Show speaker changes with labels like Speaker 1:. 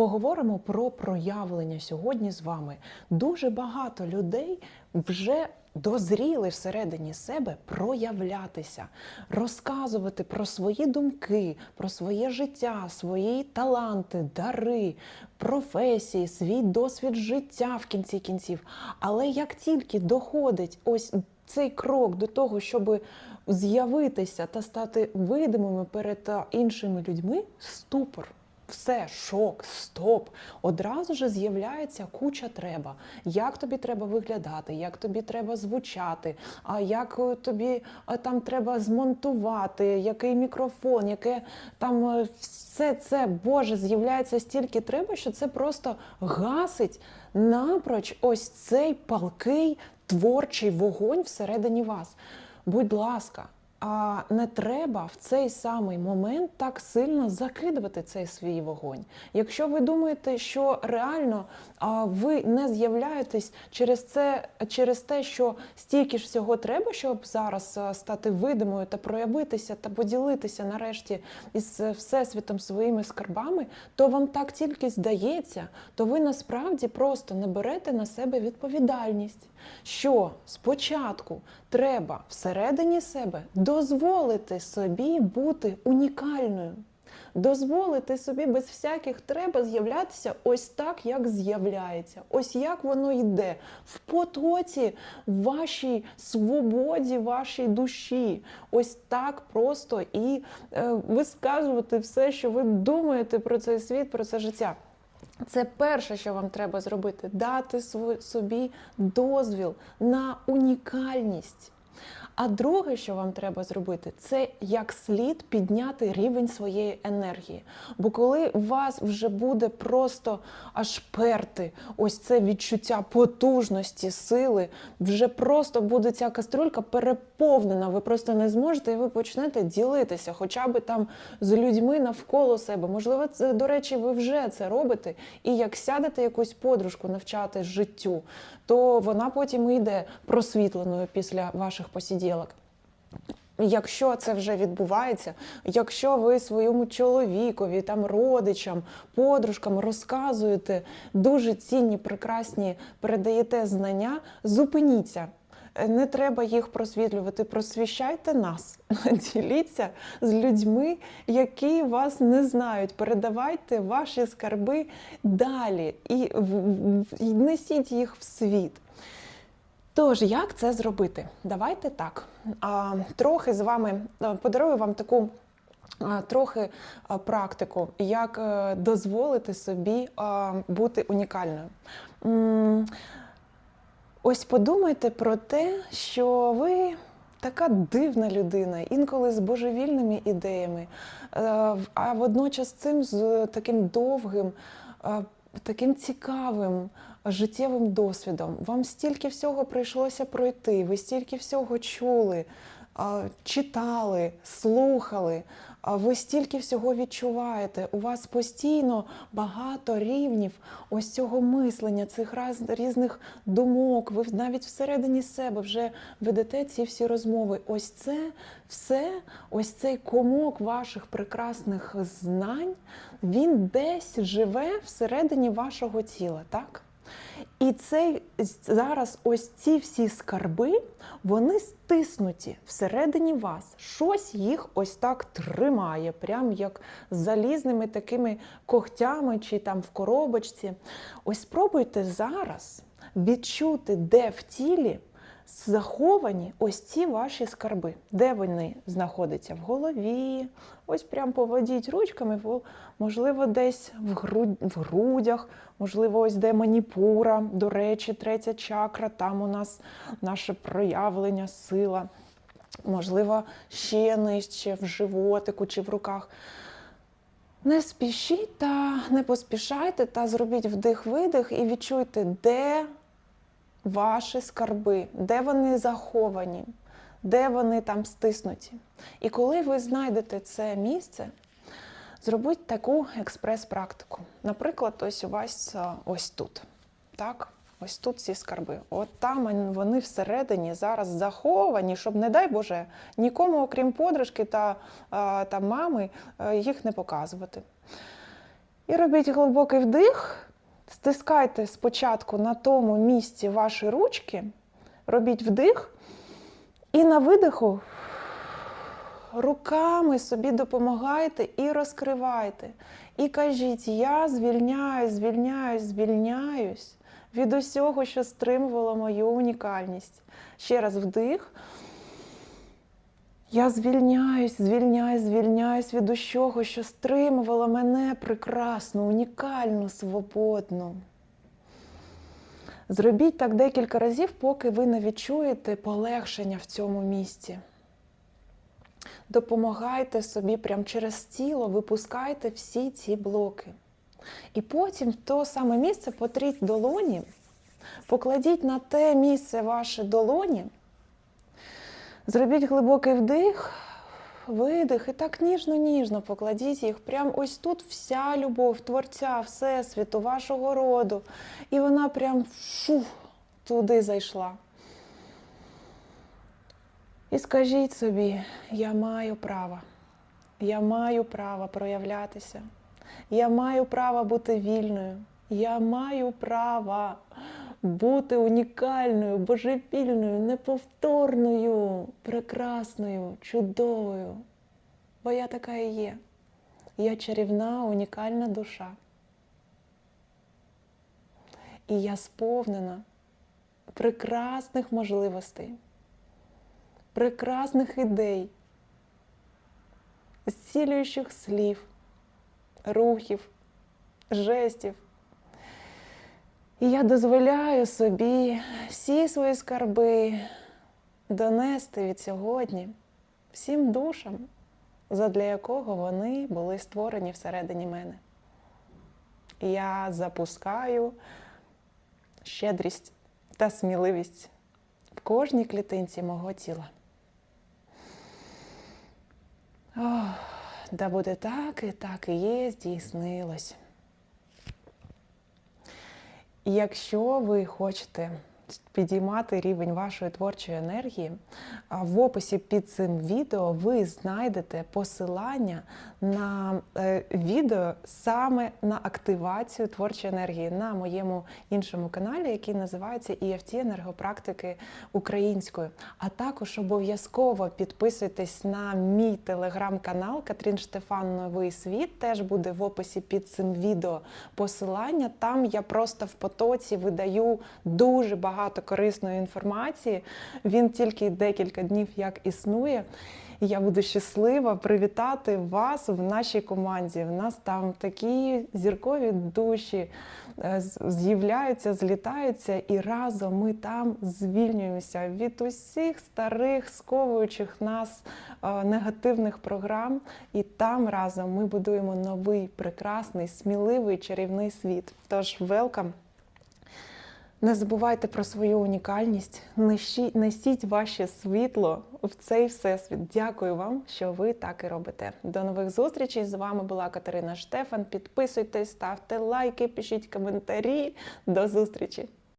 Speaker 1: Поговоримо про проявлення сьогодні з вами. Дуже багато людей вже дозріли всередині себе проявлятися, розказувати про свої думки, про своє життя, свої таланти, дари, професії, свій досвід життя в кінці кінців. Але як тільки доходить ось цей крок до того, щоб з'явитися та стати видимими перед іншими людьми, ступор. Все, шок, стоп. Одразу ж з'являється куча треба. Як тобі треба виглядати, як тобі треба звучати, а як е, тобі е, там треба змонтувати, який мікрофон, яке там е, все це, Боже, з'являється стільки треба, що це просто гасить напроч ось цей палкий творчий вогонь всередині вас. Будь ласка. А не треба в цей самий момент так сильно закидувати цей свій вогонь. Якщо ви думаєте, що реально а, ви не з'являєтесь через це, через те, що стільки ж всього треба, щоб зараз стати видимою та проявитися та поділитися нарешті із е, всесвітом своїми скарбами, то вам так тільки здається, то ви насправді просто не берете на себе відповідальність. Що спочатку треба всередині себе дозволити собі бути унікальною, дозволити собі без всяких треба з'являтися ось так, як з'являється, ось як воно йде в потоці вашій свободі, вашій душі. Ось так просто і е, висказувати все, що ви думаєте про цей світ, про це життя. Це перше, що вам треба зробити дати собі дозвіл на унікальність. А друге, що вам треба зробити, це як слід підняти рівень своєї енергії. Бо коли вас вже буде просто аж перти, ось це відчуття потужності, сили, вже просто буде ця каструлька переповнена. Ви просто не зможете, і ви почнете ділитися, хоча б там з людьми навколо себе. Можливо, це до речі, ви вже це робите. І як сядете якусь подружку навчати життю, то вона потім і йде просвітленою після ваших посіділок. Якщо це вже відбувається, якщо ви своєму чоловікові, там родичам, подружкам розказуєте дуже цінні, прекрасні, передаєте знання, зупиніться. Е, Не треба їх просвітлювати, просвіщайте нас, діліться з людьми, які вас не знають. Передавайте ваші скарби далі і несіть їх в світ. Тож, як це зробити? Давайте так. Трохи з вами подарую вам таку. Трохи практику, як е, дозволити собі бути унікальною. Ось подумайте про те, що ви така дивна людина, інколи з божевільними ідеями, е, а водночас цим з таким довгим, е, таким цікавим життєвим досвідом. Вам стільки всього прийшлося пройти, ви стільки всього чули, читали, слухали. Ви стільки всього відчуваєте. У вас постійно багато рівнів ось цього мислення, цих раз, різних думок. Ви навіть всередині себе вже ведете ці всі розмови. Ось це все, ось цей комок ваших прекрасних знань, він десь живе всередині вашого тіла, так? І цей зараз ось ці всі скарби, вони стиснуті всередині вас. Щось їх ось так тримає, прям як з залізними такими когтями чи там в коробочці. Ось спробуйте зараз відчути, де в тілі заховані ось ці ваші скарби. Де вони знаходяться? В голові. Ось прям поводіть ручками, можливо, десь в, грудь, в грудях, можливо, ось де маніпура. До речі, третя чакра, там у нас наше проявлення, сила. Можливо, ще нижче в животику чи в руках. Не спішіть та не поспішайте, та зробіть вдих-видих і відчуйте, де ваші скарби, де вони заховані, де вони там стиснуті. І коли ви знайдете це місце, зробіть таку експрес-практику. Наприклад, ось у вас ось тут. Так? Ось тут ці скарби. От там вони всередині зараз заховані, щоб, не дай Боже, нікому, окрім подружки та, та мами, е, їх не показувати. І робіть глибокий вдих. Стискайте спочатку на тому місці ваші ручки, робіть вдих, і на видиху руками собі допомагайте і розкривайте. І кажіть: я звільняюсь, звільняюсь, звільняюсь від усього, що стримувало мою унікальність. Ще раз вдих. Я звільняюсь, звільняюсь, звільняюсь від усього, що стримувало мене прекрасну, унікальну, свободну. Зробіть так декілька разів, поки ви не відчуєте полегшення в цьому місці. Допомагайте собі прямо через тіло, випускайте всі ці блоки. І потім в то саме місце потріть долоні, покладіть на те місце ваші долоні. Зробіть глибокий вдих, видих і так ніжно-ніжно покладіть їх. Прямо ось тут вся любов Творця, Всесвіту, вашого роду. І вона прям фу, туди зайшла. І скажіть собі, я маю право, я маю право проявлятися, я маю право бути вільною, я маю право бути унікальною, божевільною, неповторною, прекрасною, чудовою. Бо я така і є. Я чарівна, унікальна душа. І я сповнена прекрасних можливостей, прекрасних ідей, зцілюючих слів, рухів, жестів. І я дозволяю собі всі свої скарби донести від сьогодні всім душам, задля якого вони були створені всередині мене. Я запускаю щедрість та сміливість в кожній клітинці мого тіла. Ох, да буде так і так і є, здійснилось. Якщо ви хочете підіймати рівень вашої творчої енергії, в описі під цим відео ви знайдете посилання на е, відео саме на активацію творчої енергії на моєму іншому каналі, який називається EFT енергопрактики українською. А також обов'язково підписуйтесь на мій телеграм-канал Катрін Штефан Новий світ. Теж буде в описі під цим відео посилання. Там я просто в потоці видаю дуже багато корисної інформації. Він тільки декілька днів як існує. І я буду щаслива привітати вас в нашій команді. У нас там такі зіркові душі е, з'являються, злітаються, і разом ми там звільнюємося від усіх старих, сковуючих нас е, негативних програм. І там разом ми будуємо новий, прекрасний, сміливий, чарівний світ. Тож, велкам! Не забувайте про свою унікальність, несіть, ваше світло в цей всесвіт. Дякую вам, що ви так і робите. До нових зустрічей. З вами була Катерина Штефан. Підписуйтесь, ставте лайки, пишіть коментарі. До зустрічі!